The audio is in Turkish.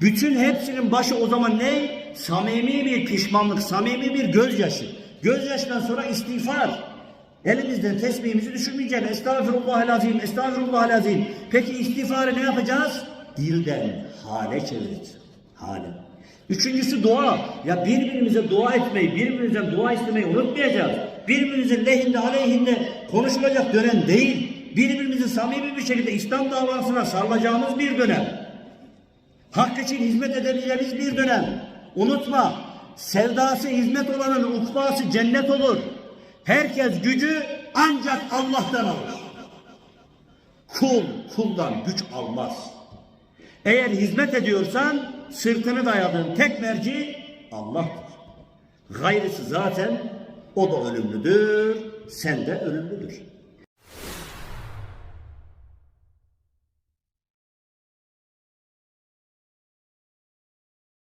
Bütün hepsinin başı o zaman ne? Samimi bir pişmanlık, samimi bir gözyaşı. Gözyaşından sonra istiğfar. Elimizden tesbihimizi düşürmeyeceğiz. Estağfirullahal azim, estağfirullahal azim. Peki istiğfarı ne yapacağız? Dilden hale çevireceğiz. Hale. Üçüncüsü dua. Ya birbirimize dua etmeyi, birbirimizden dua istemeyi unutmayacağız. Birbirimizin lehinde, aleyhinde konuşulacak dönem değil. Birbirimizi samimi bir şekilde İslam davasına sarılacağımız bir dönem. Hak için hizmet edebileceğimiz bir dönem. Unutma, sevdası hizmet olanın ukbası cennet olur. Herkes gücü ancak Allah'tan alır. Kul kuldan güç almaz. Eğer hizmet ediyorsan sırtını dayadığın tek merci Allah'tır. Gayrısı zaten o da ölümlüdür, sen de ölümlüdür.